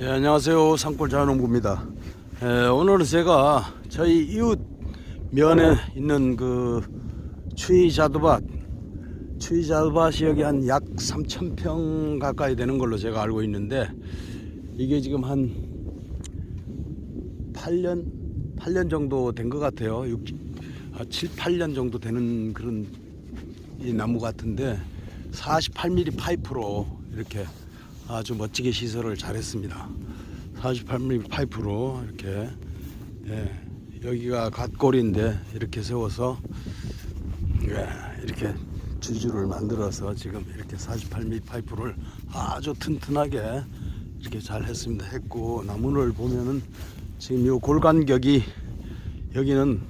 예, 안녕하세요. 산골 자연농부입니다. 예, 오늘은 제가 저희 이웃 면에 있는 그 추이자두밭, 추이자두밭이 여기 한 약 3,000평 가까이 되는 걸로 제가 알고 있는데 이게 지금 한 8년, 8년 정도 된 것 같아요. 6, 아, 7, 8년 정도 되는 그런 이 나무 같은데 48mm 파이프로 이렇게 아주 멋지게 시설을 잘했습니다. 48mm 파이프로 이렇게 예, 여기가 갓골인데 이렇게 세워서 예, 이렇게 주주를 만들어서 지금 이렇게 48mm 파이프를 아주 튼튼하게 이렇게 잘 했습니다. 했고 나무를 보면은 지금 요 골간격이 여기는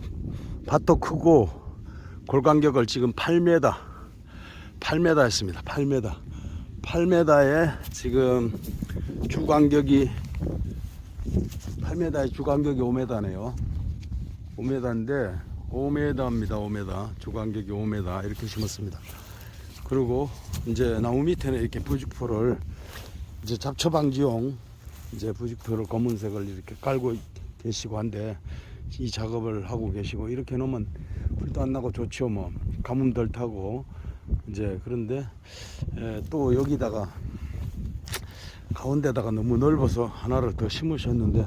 밭도 크고 골간격을 지금 8m 8m 했습니다. 8m 8m에 지금 주간격이 8m에 주간격이 5m네요. 5m인데 5m입니다. 5m 주간격이 5m 이렇게 심었습니다. 그리고 이제 나무 밑에는 이렇게 부직포를 이제 잡초 방지용 이제 부직포를 검은색을 이렇게 깔고 계시고 한데 이 작업을 하고 계시고 이렇게 놓으면 불도 안 나고 좋죠 뭐 가뭄 덜 타고 이제 그런데 에, 또 여기다가 가운데다가 너무 넓어서 하나를 더 심으셨는데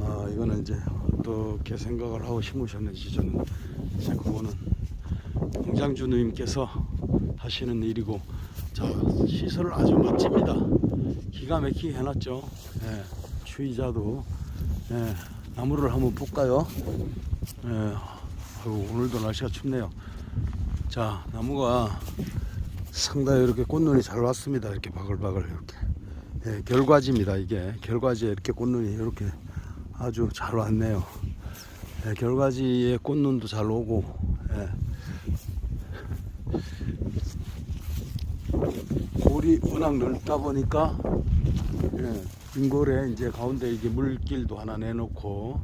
아 이거는 이제 어떻게 생각을 하고 심으셨는지 저는 이제 그거는 공장주 누님께서 하시는 일이고 자 시설을 아주 멋집니다. 기가 막히게 해놨죠. 예, 추위자도 예, 나무를 한번 볼까요? 예, 아이고, 오늘도 날씨가 춥네요 자 나무가 상당히 이렇게 꽃눈이 잘 왔습니다. 이렇게 바글바글 이렇게. 예, 결과지입니다 이게. 결과지에 이렇게 꽃눈이 이렇게 아주 잘 왔네요. 예, 결과지에 꽃눈도 잘 오고 예. 골이 워낙 넓다 보니까 예, 빈골에 이제 가운데 이게 물길도 하나 내놓고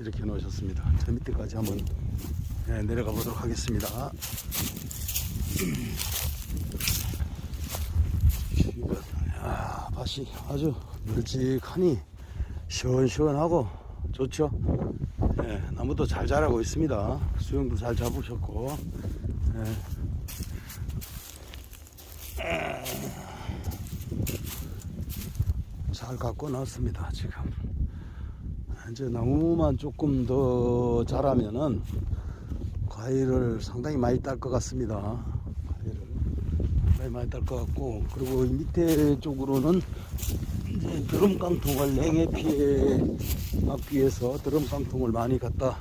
이렇게 놓으셨습니다. 저 밑에까지 한번 예, 내려가 보도록 하겠습니다. 야, 밭이 아주 널찍하니 시원시원하고 좋죠. 예, 나무도 잘 자라고 있습니다. 수영도 잘 잡으셨고. 예. 잘 갖고 놨습니다, 지금. 이제 나무만 조금 더 자라면은 과일을 상당히 많이 딸 것 같습니다. 과일을 상당히 많이 딸 것 같고 그리고 이 밑에 쪽으로는 이제 드럼 깡통을 냉해 피해 막기 위해서 드럼 깡통을 많이 갖다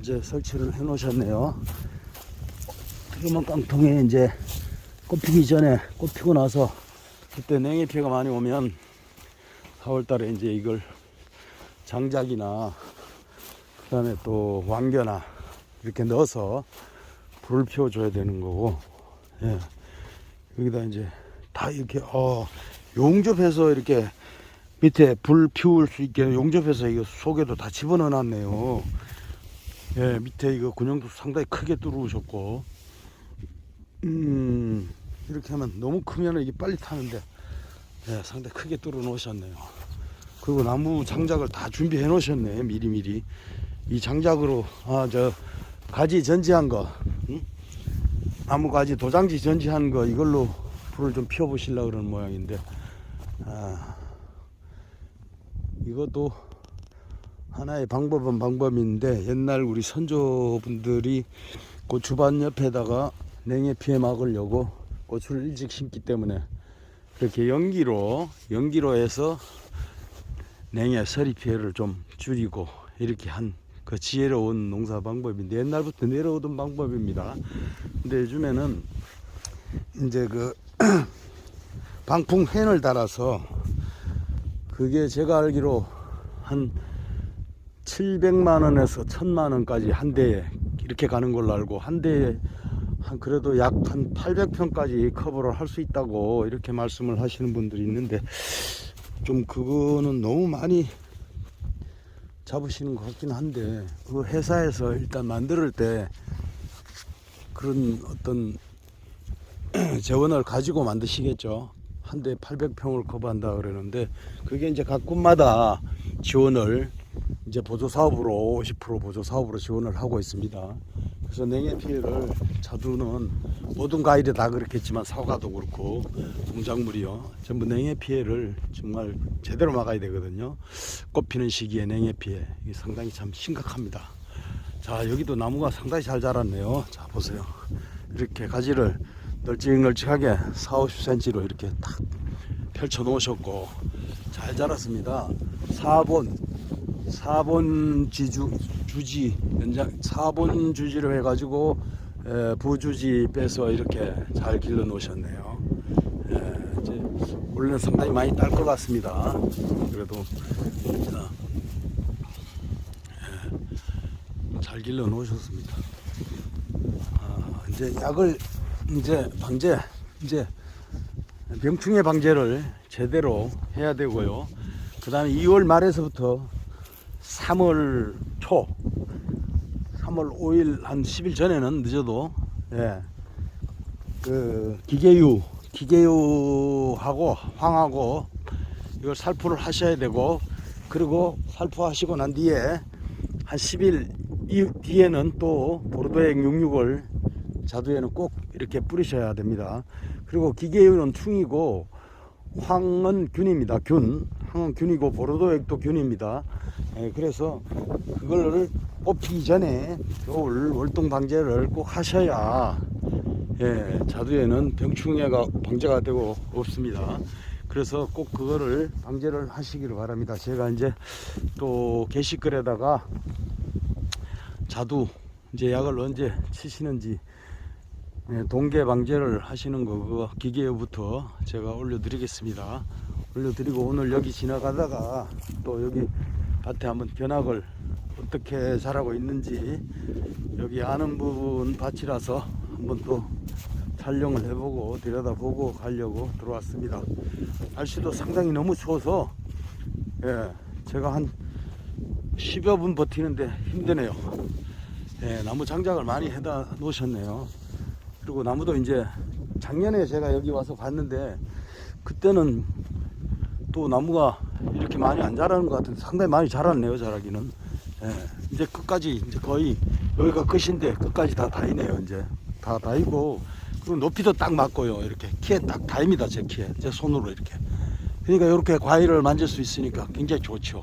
이제 설치를 해 놓으셨네요. 드럼 깡통에 이제 꽃 피기 전에 꽃 피고 나서 그때 냉해 피해가 많이 오면 4월 달에 이제 이걸 장작이나 그다음에 또 왕겨나 이렇게 넣어서 불을 피워줘야 되는 거고. 예. 여기다 이제 다 이렇게 어 용접해서 이렇게 밑에 불 피울 수 있게 용접해서 이거 속에도 다 집어넣어 놨네요. 예 밑에 이거 군형도 상당히 크게 뚫으셨고. 음 이렇게 하면 너무 크면 이게 빨리 타는데 예 상당히 크게 뚫어 놓으셨네요. 그리고 나무 장작을 다 준비해 놓으셨네 미리미리. 이 장작으로 아저 가지 전지한 거 응? 나무 가지 도장지 전지한 거 이걸로 불을 좀 피워 보시려고 그러는 모양인데 아 이것도 하나의 방법은 방법인데 옛날 우리 선조분들이 고추밭 옆에다가 냉해 피해 막으려고 고추를 일찍 심기 때문에 그렇게 연기로 연기로 해서 냉해 서리 피해를 좀 줄이고 이렇게 한 그 지혜로운 농사 방법인데 옛날부터 내려오던 방법입니다. 근데 요즘에는 이제 그 방풍 팬을 달아서 그게 제가 알기로 한 700만 원에서 1000만 원까지 한 대에 이렇게 가는 걸로 알고 한 대에 한 그래도 약 한 800평까지 커버를 할 수 있다고 이렇게 말씀을 하시는 분들이 있는데 좀 그거는 너무 많이 잡으시는 것 같긴 한데 그 회사에서 일단 만들 때 그런 어떤 재원을 가지고 만드시겠죠. 한 대 800평을 커버한다 그러는데 그게 이제 각 군마다 지원을 이제 보조 사업으로 50% 보조 사업으로 지원을 하고 있습니다. 그래서 냉해 피해를 자두는 모든 과일이 다 그렇겠지만 사과도 그렇고 농작물이요 전부 냉해 피해를 정말 제대로 막아야 되거든요. 꽃 피는 시기에 냉해 피해 이게 상당히 참 심각합니다. 자 여기도 나무가 상당히 잘 자랐네요. 자 보세요. 이렇게 가지를 널찍널찍하게 4, 50cm로 이렇게 딱 펼쳐 놓으셨고 잘 자랐습니다. 4번 4번 지주 주지 연장 4번 주지를 해가지고 에, 부주지 빼서 이렇게 잘 길러 놓으셨네요. 에, 이제 원래는 상당히 많이 딸 것 같습니다. 그래도 자, 에, 잘 길러 놓으셨습니다. 아, 이제 약을 이제 방제 이제 병충해 방제를 제대로 해야 되고요. 그 다음에 2월 말에서부터 3월 초, 3월 5일 한 10일 전에는 늦어도 예, 그 기계유, 기계유하고 황하고 이걸 살포를 하셔야 되고 그리고 살포하시고 난 뒤에 한 10일 이 뒤에는 또 보르도액 66을 자두에는 꼭 이렇게 뿌리셔야 됩니다. 그리고 기계유는 충이고 황은 균입니다. 균. 황은 균이고 보르도액도 균입니다. 예, 그래서 그거를 뽑히기 전에 겨울 월동 방제를 꼭 하셔야 예, 자두에는 병충해가 방제가 되고 없습니다. 그래서 꼭 그거를 방제를 하시기를 바랍니다. 제가 이제 또 게시글에다가 자두 이제 약을 언제 치시는지 예, 동계 방제를 하시는 거 기계부터 제가 올려드리겠습니다. 올려드리고 오늘 여기 지나가다가 또 여기 밭에 한번 견학을 어떻게 자라고 있는지 여기 아는 부분 밭이라서 한번 또 촬영을 해보고 들여다보고 가려고 들어왔습니다. 날씨도 상당히 너무 추워서 예, 제가 한 10여 분 버티는데 힘드네요. 예, 나무 장작을 많이 해다 놓으셨네요. 그리고 나무도 이제 작년에 제가 여기 와서 봤는데 그때는 또 나무가 이렇게 많이 안 자라는 것 같은데 상당히 많이 자랐네요 자라기는. 예, 이제 끝까지 이제 거의 여기가 끝인데 끝까지 다 다이네요 이제. 다 다이고 그리고 높이도 딱 맞고요 이렇게. 키에 딱 다입니다 제 키에. 제 손으로 이렇게. 그러니까 이렇게 과일을 만질 수 있으니까 굉장히 좋죠.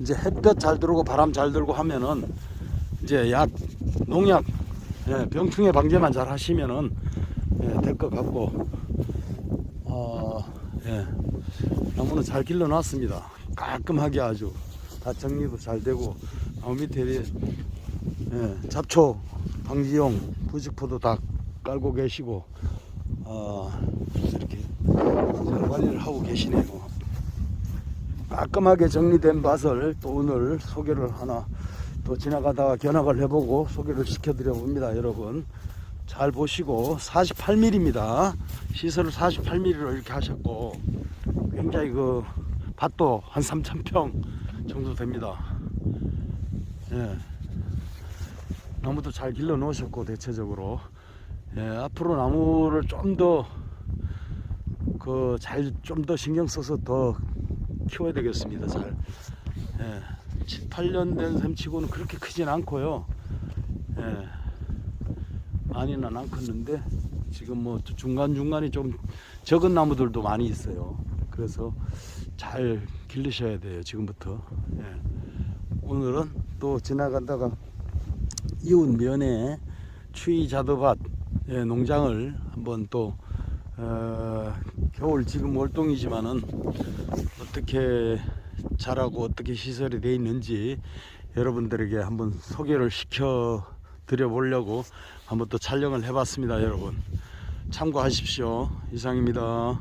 이제 햇볕 잘 들어오고 바람 잘 들고 하면은 이제 약 농약 예, 병충해 방제만 잘 하시면은 예, 될 것 같고 어, 예, 나무는 잘 길러놨습니다. 깔끔하게 아주 다 정리도 잘 되고 나무 밑에 예, 잡초 방지용 부직포도 다 깔고 계시고 어, 이렇게 잘 관리를 하고 계시네요. 깔끔하게 정리된 밭을 또 오늘 소개를 하나 또 지나가다가 견학을 해보고 소개를 시켜드려 봅니다 여러분 잘 보시고 48mm입니다 시설을 48mm로 이렇게 하셨고 굉장히 그 밭도 한 3,000평 정도 됩니다 예. 나무도 잘 길러 놓으셨고 대체적으로 예, 앞으로 나무를 좀 더 그 잘 좀 더 신경 써서 더 키워야 되겠습니다 잘 예. 7, 8년 된 샘치고는 그렇게 크진 않고요. 예, 많이는 안 컸는데 지금 뭐 중간중간에 좀 적은 나무들도 많이 있어요. 그래서 잘 기르셔야 돼요. 지금부터. 예. 오늘은 또 지나가다가 이웃 면에 추위 자두밭 예, 농장을 한번 또 어, 겨울 지금 월동이지만은 어떻게 잘하고 어떻게 시설이 되어 있는지 여러분들에게 한번 소개를 시켜 드려 보려고 한번 또 촬영을 해 봤습니다 여러분 참고하십시오 이상입니다